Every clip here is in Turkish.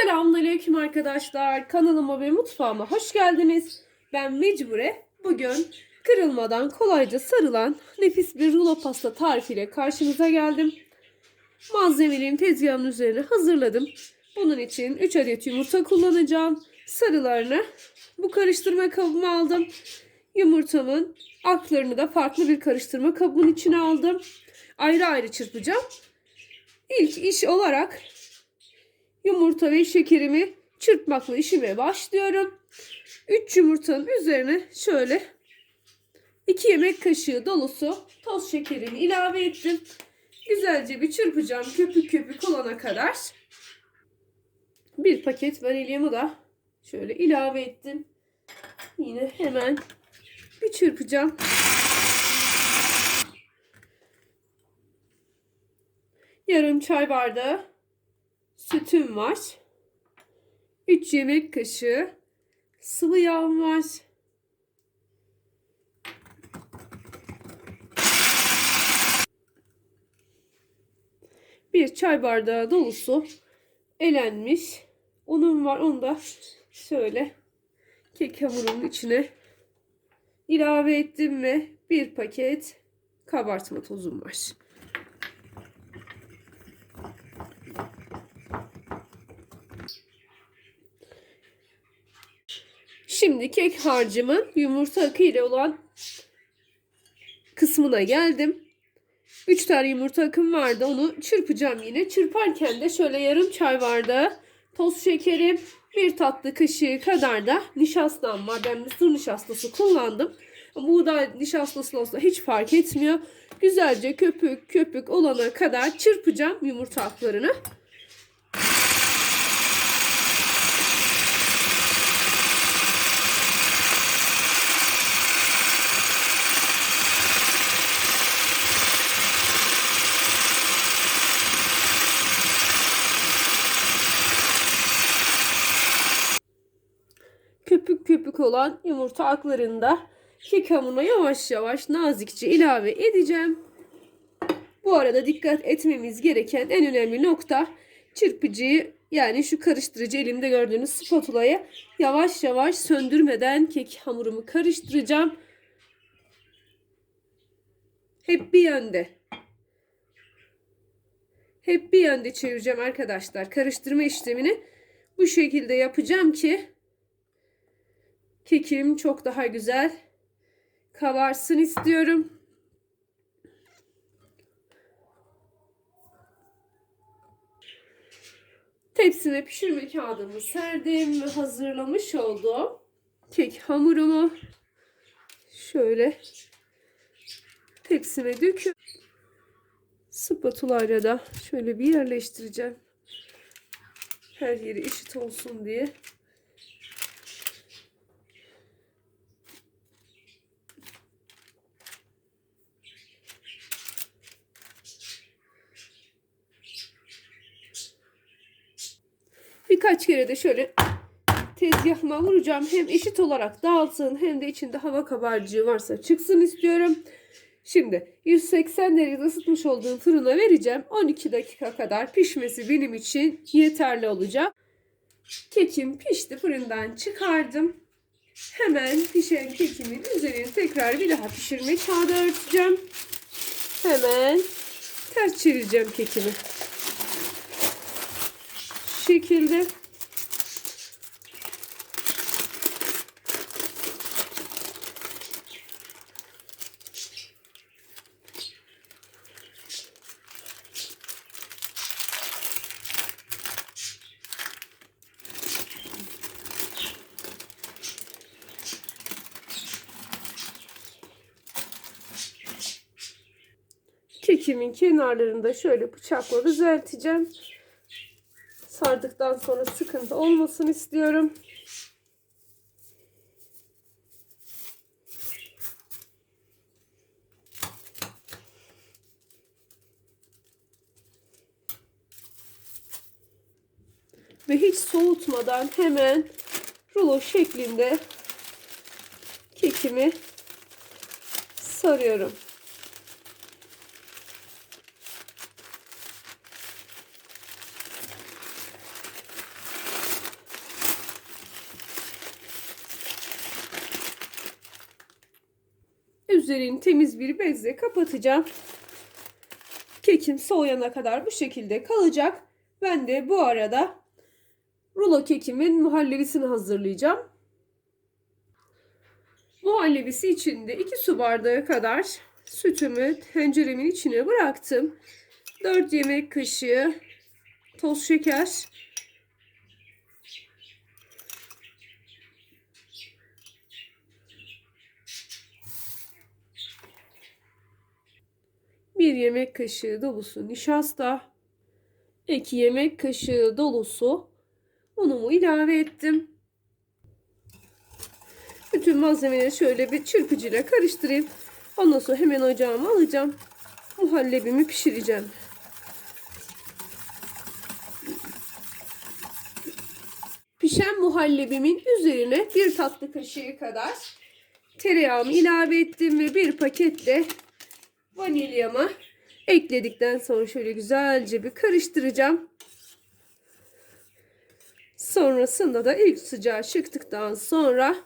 Selamünaleyküm arkadaşlar. Kanalıma ve mutfağıma hoş geldiniz. Ben Mecbure. Bugün kırılmadan kolayca sarılan nefis bir rulo pasta tarifiyle karşınıza geldim. Malzemelerimi tezgahımın üzerine hazırladım. Bunun için 3 adet yumurta kullanacağım. Sarılarını bu karıştırma kabıma aldım. Yumurtamın aklarını da farklı bir karıştırma kabının içine aldım. Ayrı ayrı çırpacağım. İlk iş olarak yumurta ve şekerimi çırpmakla işime başlıyorum. 3 yumurtanın üzerine şöyle 2 yemek kaşığı dolusu toz şekerini ilave ettim. Güzelce bir çırpacağım köpük köpük olana kadar. Bir paket vanilyamı da şöyle ilave ettim. Yine hemen bir çırpacağım. Yarım çay bardağı sütüm var. 3 yemek kaşığı sıvı yağım var. Bir çay bardağı dolusu elenmiş unum var. Onu da şöyle kek hamurunun içine ilave ettim ve bir paket kabartma tozum var. Şimdi kek harcımın yumurta akı ile olan kısmına geldim. 3 tane yumurta akım vardı. Onu çırpacağım yine. Çırparken de şöyle yarım çay bardağı toz şekerim, bir tatlı kaşığı kadar da nişastam var. Ben mısır nişastası kullandım. Buğday nişastası olsa hiç fark etmiyor. Güzelce köpük köpük olana kadar çırpacağım yumurta aklarını. Köpük olan yumurta aklarını da kek hamuruna yavaş yavaş nazikçe ilave edeceğim. Bu arada dikkat etmemiz gereken en önemli nokta çırpıcıyı yani şu karıştırıcı elimde gördüğünüz spatulayı yavaş yavaş söndürmeden kek hamurumu karıştıracağım. Hep bir yönde. Hep bir yönde çevireceğim arkadaşlar. Karıştırma işlemini bu şekilde yapacağım ki kekim çok daha güzel kabarsın istiyorum. Tepsime pişirme kağıdımı serdim ve hazırlamış olduğum kek hamurumu şöyle tepsime döküyorum. Spatulayla da şöyle bir yerleştireceğim. Her yeri eşit olsun diye. Birkaç kere de şöyle tezgahıma vuracağım. Hem eşit olarak dağılsın hem de içinde hava kabarcığı varsa çıksın istiyorum. Şimdi 180 derecede ısıtmış olduğum fırına vereceğim. 12 dakika kadar pişmesi benim için yeterli olacak. Kekim pişti fırından çıkardım. Hemen pişen kekimin üzerine tekrar bir daha pişirme kağıdı örteceğim. Hemen ters çevireceğim kekimi şekilde kekimin kenarlarında şöyle bıçakla düzelteceğim sardıktan sonra sıkıntı olmasın istiyorum. Ve hiç soğutmadan hemen rulo şeklinde kekimi sarıyorum. Üzerini temiz bir bezle kapatacağım. Kekim soğuyana kadar bu şekilde kalacak. Ben de bu arada rulo kekimin muhallebisini hazırlayacağım. Muhallebisi içinde 2 su bardağı kadar sütümü tenceremin içine bıraktım. 4 yemek kaşığı toz şeker, bir yemek kaşığı dolusu nişasta, 2 yemek kaşığı dolusu unumu ilave ettim. Bütün malzemeleri şöyle bir çırpıcıyla karıştırayım. Ondan sonra hemen ocağıma alacağım. Muhallebimi pişireceğim. Pişen muhallebimin üzerine bir tatlı kaşığı kadar tereyağımı ilave ettim ve bir paketle vanilyamı ekledikten sonra şöyle güzelce bir karıştıracağım. Sonrasında da ilk sıcağı çıktıktan sonra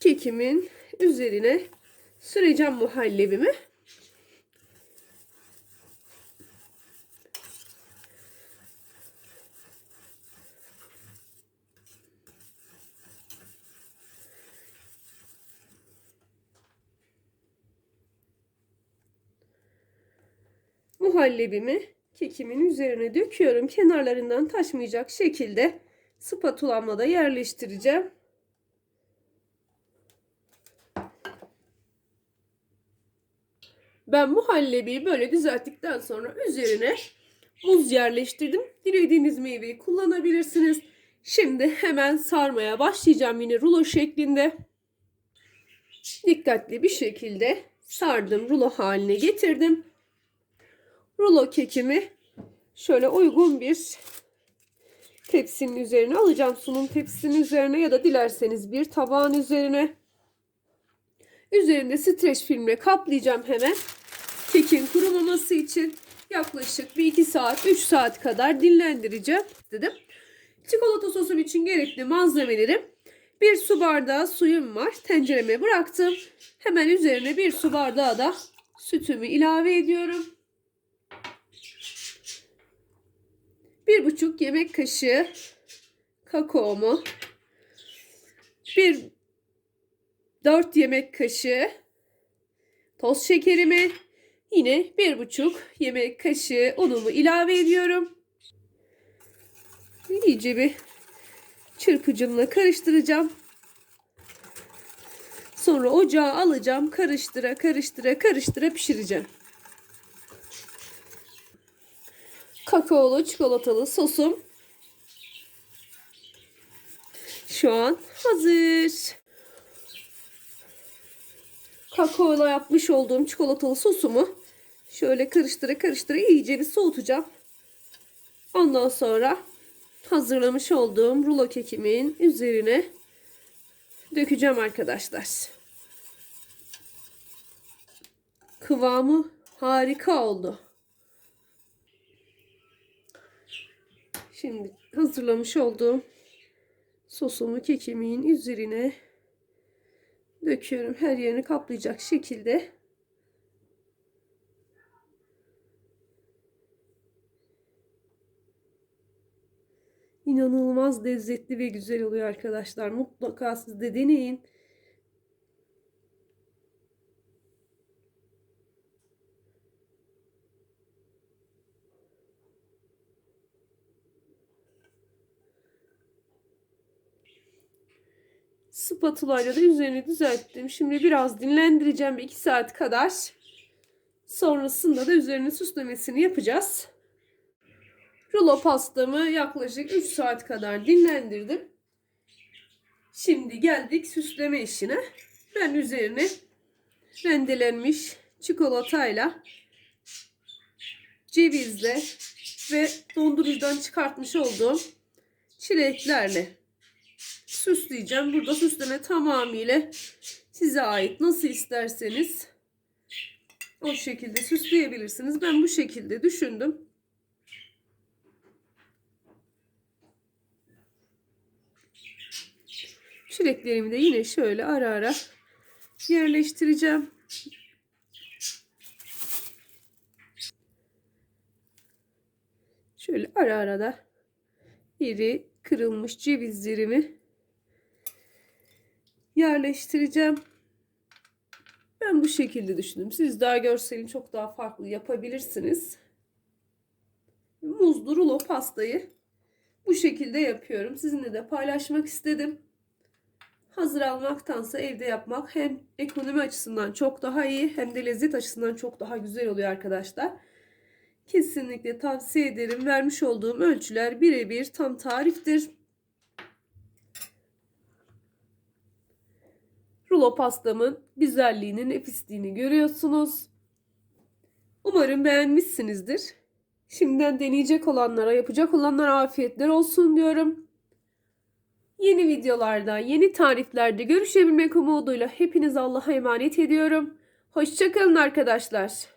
kekimin üzerine süreceğim muhallebimi. Muhallebimi kekimin üzerine döküyorum. Kenarlarından taşmayacak şekilde spatulamla da yerleştireceğim. Ben muhallebiyi böyle düzelttikten sonra üzerine muz yerleştirdim. Dilediğiniz meyveyi kullanabilirsiniz. Şimdi hemen sarmaya başlayacağım yine rulo şeklinde. Dikkatli bir şekilde sardım, rulo haline getirdim. Rulo kekimi şöyle uygun bir tepsinin üzerine alacağım. Sunum tepsinin üzerine ya da dilerseniz bir tabağın üzerine. Üzerinde streç filmle kaplayacağım hemen. Kekin kurumaması için yaklaşık bir 2 saat 3 saat kadar dinlendireceğim dedim. Çikolata sosum için gerekli malzemelerim bir su bardağı suyum var. Tencereme bıraktım. Hemen üzerine bir su bardağı da sütümü ilave ediyorum. Bir buçuk yemek kaşığı kakaomu. Bir 4 yemek kaşığı toz şekerimi yine bir buçuk yemek kaşığı unumu ilave ediyorum. İyice bir çırpıcımla karıştıracağım. Sonra ocağa alacağım. Karıştıra karıştıra karıştıra pişireceğim. Kakaolu çikolatalı sosum şu an hazır kakaola yapmış olduğum çikolatalı sosumu şöyle karıştıra karıştıra iyice bir soğutacağım. Ondan sonra hazırlamış olduğum rulo kekimin üzerine dökeceğim arkadaşlar. Kıvamı harika oldu. Şimdi hazırlamış olduğum sosumu kekimin üzerine döküyorum. Her yerini kaplayacak şekilde. İnanılmaz lezzetli ve güzel oluyor arkadaşlar. Mutlaka siz de deneyin. Spatula ile de üzerini düzelttim. Şimdi biraz dinlendireceğim 2 saat kadar. Sonrasında da üzerine süslemesini yapacağız. Rulo pastamı yaklaşık 3 saat kadar dinlendirdim. Şimdi geldik süsleme işine. Ben üzerine rendelenmiş çikolatayla cevizle ve dondurucudan çıkartmış olduğum çileklerle süsleyeceğim. Burada süsleme tamamıyla size ait. Nasıl isterseniz o şekilde süsleyebilirsiniz. Ben bu şekilde düşündüm. Çileklerimi de yine şöyle ara ara yerleştireceğim. Şöyle ara ara da iri kırılmış cevizlerimi yerleştireceğim. Ben bu şekilde düşündüm. Siz daha görselini çok daha farklı yapabilirsiniz. Muzlu rulo pastayı bu şekilde yapıyorum. Sizinle de paylaşmak istedim. Hazır almaktansa evde yapmak hem ekonomi açısından çok daha iyi hem de lezzet açısından çok daha güzel oluyor arkadaşlar. Kesinlikle tavsiye ederim. Vermiş olduğum ölçüler birebir tam tariftir. Rulo pastamın güzelliğini, nefisliğini görüyorsunuz. Umarım beğenmişsinizdir. Şimdiden deneyecek olanlara, yapacak olanlara afiyetler olsun diyorum. Yeni videolarda, yeni tariflerde görüşebilmek umuduyla hepiniz Allah'a emanet ediyorum. Hoşçakalın arkadaşlar.